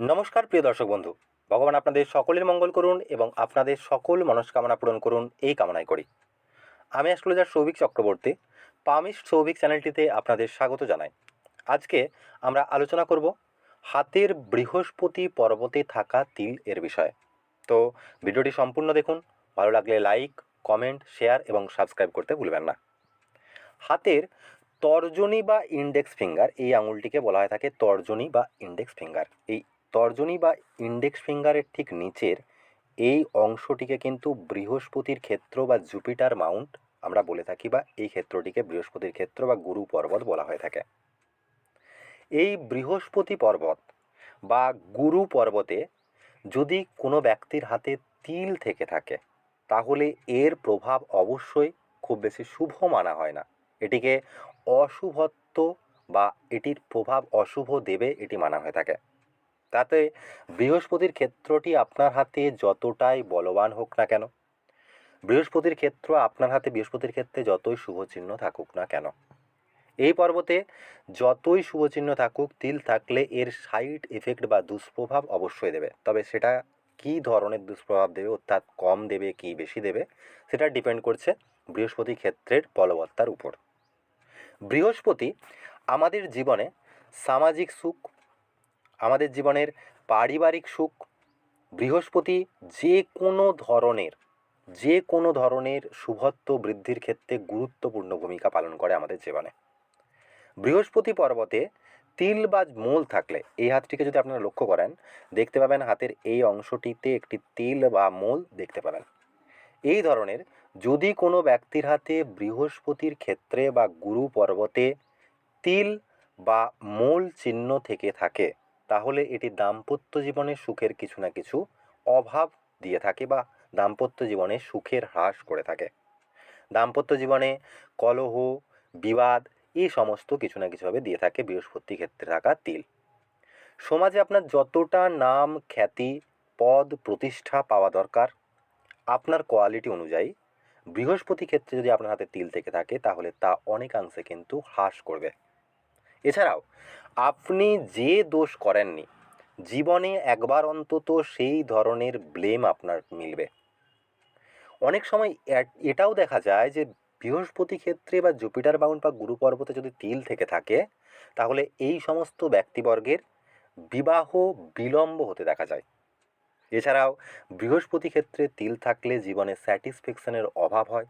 নমস্কার, প্রিয় দর্শক বন্ধু। ভগবান আপনাদের সকলের মঙ্গল করুন এবং আপনাদের সকল মনস্কামনা পূরণ করুন এই কামনাই করি। আমি অ্যাস্ট্রোলজার সৌভিক চক্রবর্তী, পামিস্ট সৌভিক চ্যানেলটিতে আপনাদের স্বাগত জানাই। আজকে আমরা আলোচনা করব হাতের বৃহস্পতি পর্বতে থাকা তিল এর বিষয়ে। তো ভিডিওটি সম্পূর্ণ দেখুন, ভালো লাগলে লাইক, কমেন্ট, শেয়ার এবং সাবস্ক্রাইব করতে ভুলবেন না। হাতের তর্জনী বা ইন্ডেক্স ফিঙ্গার, এই আঙুলটিকে বলা হয়ে থাকে তর্জনী বা ইন্ডেক্স ফিঙ্গার। এই তর্জনী বা ইন্ডেক্স ফিঙ্গারের ঠিক নিচের এই অংশটিকে কিন্তু বৃহস্পতির ক্ষেত্র বা জুপিটার মাউন্ট আমরা বলে থাকি বা এই ক্ষেত্রটিকে বৃহস্পতির ক্ষেত্র বা গুরু পর্বত বলা হয়ে থাকে। এই বৃহস্পতি পর্বত বা গুরু পর্বতে যদি কোনো ব্যক্তির হাতে তিল থেকে থাকে, তাহলে এর প্রভাব অবশ্যই খুব বেশি শুভ মানা হয় না। এটিকে অশুভত্ব বা এটির প্রভাব অশুভ দেবে এটি মানা হয়ে থাকে। তাতে বৃহস্পতির ক্ষেত্রটি আপনার হাতে যতটাই বলবান হোক না কেন, বৃহস্পতির ক্ষেত্র আপনার হাতে বৃহস্পতির ক্ষেত্রে যতই শুভ চিহ্ন থাকুক না কেন। এই পর্বতে যতই শুভ চিহ্ন থাকুক, তিল থাকলে এর সাইড এফেক্ট বা দুষ্প্রভাব অবশ্যই দেবে। তবে সেটা কী ধরনের দুষ্প্রভাব দেবে, অর্থাৎ কম দেবে কি বেশি দেবে, সেটা ডিপেন্ড করছে বৃহস্পতি ক্ষেত্রের বলবত্তার উপর। বৃহস্পতি আমাদের জীবনে সামাজিক সুখ আমাদের জীবনের পারিবারিক সুখ, বৃহস্পতি যে কোনো ধরনের, যে কোনো ধরনের শুভত্ব বৃদ্ধির ক্ষেত্রে গুরুত্বপূর্ণ ভূমিকা পালন করে আমাদের জীবনে। বৃহস্পতি পর্বতে তিল বা মূল থাকলে, এই হাতটিকে যদি আপনারা লক্ষ্য করেন, দেখতে পাবেন হাতের এই অংশটিতে একটি তিল বা মূল দেখতে পাবেন। এই ধরনের যদি কোনো ব্যক্তির হাতে বৃহস্পতির ক্ষেত্রে বা গুরু পর্বতে তিল বা মূল চিহ্ন থেকে থাকে তাহলে এটি দাম্পত্য জীবনে সুখের কিছু না কিছু অভাব দিয়ে থাকে বা দাম্পত্য জীবনে সুখের হ্রাস করে থাকে। দাম্পত্য জীবনে কলহ, বিবাদ এই সমস্ত কিছু না কিছুভাবে দিয়ে থাকে বৃহস্পতি ক্ষেত্রে থাকা তিল। সমাজে আপনার যতটা নাম, খ্যাতি, পদ, প্রতিষ্ঠা পাওয়া দরকার, আপনার কোয়ালিটি অনুযায়ী বৃহস্পতি ক্ষেত্রে যদি আপনার হাতে তিল থেকে থাকে তাহলে তা অনেকাংশে কিন্তু হ্রাস করবে। এছাড়াও, আপনি যে দোষ করেননি, জীবনে একবার অন্তত সেই ধরনের ব্লেম আপনার মিলবে। অনেক সময় এটাও দেখা যায় যে বৃহস্পতি ক্ষেত্রে বা জুপিটার বাউন্ড বা গুরু পর্বতে যদি তিল থেকে থাকে, তাহলে এই সমস্ত ব্যক্তিবর্গের বিবাহ বিলম্ব হতে দেখা যায়। এছাড়াও, বৃহস্পতি ক্ষেত্রে তিল থাকলে জীবনে স্যাটিসফ্যাকশনের অভাব হয়।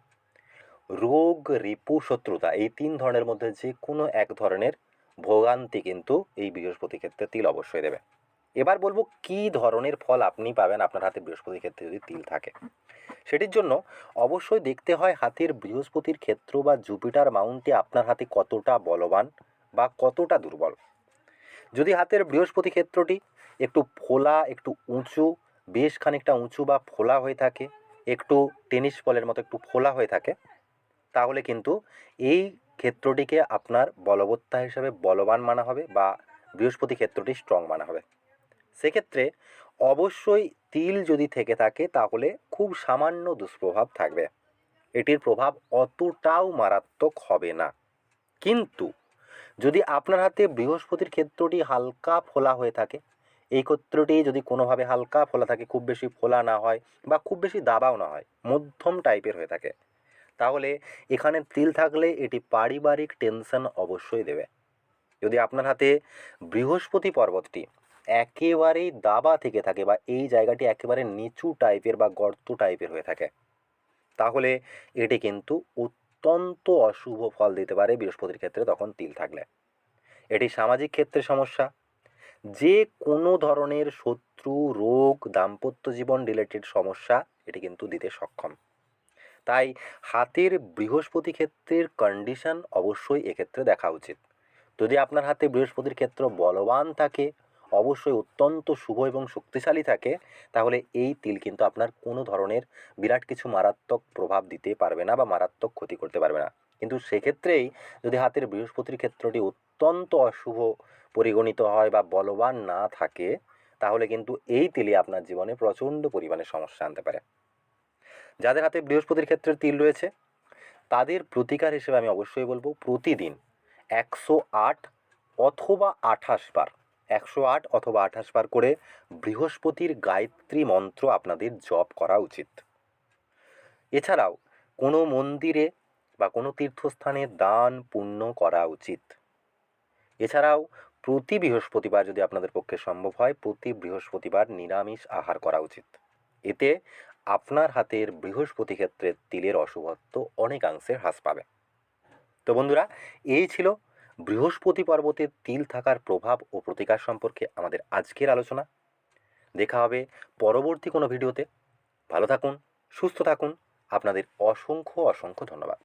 রোগ, রিপু, শত্রুতা এই তিন ধরনের মধ্যে যে কোনো এক ধরনের ভোগান্তি কিন্তু এই বৃহস্পতি ক্ষেত্রে তিল অবশ্যই দেবে। এবার বলব কী ধরনের ফল আপনি পাবেন আপনার হাতে বৃহস্পতি ক্ষেত্রে যদি তিল থাকে। সেটির জন্য অবশ্যই দেখতে হয় হাতের বৃহস্পতির ক্ষেত্র বা জুপিটার মাউন্টে আপনার হাতে কতটা বলবান বা কতটা দুর্বল। যদি হাতের বৃহস্পতি ক্ষেত্রটি একটু ফোলা, একটু উঁচু, বেশ খানিকটা উঁচু বা ফোলা হয়ে থাকে, একটু টেনিস বলের মতো একটু ফোলা হয়ে থাকে, তাহলে কিন্তু এই ক্ষেত্রটিকে আপনার বলবত্তা হিসাবে বলবান মানা হবে বা বৃহস্পতি ক্ষেত্রটি স্ট্রং মানা হবে। সেক্ষেত্রে অবশ্যই তিল যদি থেকে থাকে তাহলে খুব সামান্য দুষ্প্রভাব থাকবে। এটির প্রভাব অতটাও মারাত্মক হবে না। কিন্তু যদি আপনার হাতে বৃহস্পতির ক্ষেত্রটি হালকা ফোলা হয়ে থাকে, এই ক্ষেত্রটি যদি কোনোভাবে হালকা ফোলা থাকে, খুব বেশি ফোলা না হয় বা খুব বেশি দাবাও না হয়, মধ্যম টাইপের হয়ে থাকে তাহলে এখানে তিল থাকলে এটি পারিবারিক টেনশন অবশ্যই দেবে। যদি আপনার হাতে বৃহস্পতি পর্বতটি একেবারেই দাবা থেকে থাকে বা এই জায়গাটি একেবারে নিচু টাইপের বা গর্ত টাইপের হয়ে থাকে, তাহলে এটি কিন্তু অত্যন্ত অশুভ ফল দিতে পারে বৃহস্পতির ক্ষেত্রে তখন তিল থাকলে। এটি সামাজিক ক্ষেত্রে সমস্যা। যে কোনো ধরনের শত্রু, রোগ, দাম্পত্য জীবন রিলেটেড সমস্যা এটি কিন্তু দিতে সক্ষম। তাই হাতের বৃহস্পতি ক্ষেত্রের কন্ডিশন অবশ্যই এক্ষেত্রে দেখা উচিত। যদি আপনার হাতে বৃহস্পতির ক্ষেত্র বলবান থাকে, অবশ্যই অত্যন্ত শুভ এবং শক্তিশালী থাকে, তাহলে এই তিল কিন্তু আপনার কোনো ধরনের বিরাট কিছু মারাত্মক প্রভাব দিতে পারবে না বা মারাত্মক ক্ষতি করতে পারবে না। কিন্তু সেক্ষেত্রেই যদি হাতের বৃহস্পতির ক্ষেত্রটি অত্যন্ত অশুভ পরিগণিত হয় বা বলবান না থাকে, তাহলে কিন্তু এই তিলই আপনার জীবনে প্রচণ্ড পরিমাণে সমস্যা আনতে পারে। যাদের হাতে বৃহস্পতির ক্ষেত্রে তিল রয়েছে, তাদের প্রতিকার হিসেবে আমি অবশ্যই বলব প্রতিদিন একশো আট অথবা আঠাশ বার, একশো আট অথবা আঠাশ বার করে বৃহস্পতির গায়ত্রী মন্ত্র আপনাদের জপ করা উচিত। এছাড়াও কোনো মন্দিরে বা কোনো তীর্থস্থানে দান পুণ্য করা উচিত। এছাড়াও প্রতি বৃহস্পতিবার যদি আপনাদের পক্ষে সম্ভব হয়, প্রতি বৃহস্পতিবার নিরামিষ আহার করা উচিত। এতে আপনার হাতের বৃহস্পতি ক্ষেত্রে তিলের অশুভত্ব অনেকাংশে হ্রাস পাবে। তো বন্ধুরা, এই ছিল বৃহস্পতি পর্বতে তিল থাকার প্রভাব ও প্রতিকার সম্পর্কে আমাদের আজকের আলোচনা। দেখা হবে পরবর্তী কোনো ভিডিওতে। ভালো থাকুন, সুস্থ থাকুন। আপনাদের অসংখ্য অসংখ্য ধন্যবাদ।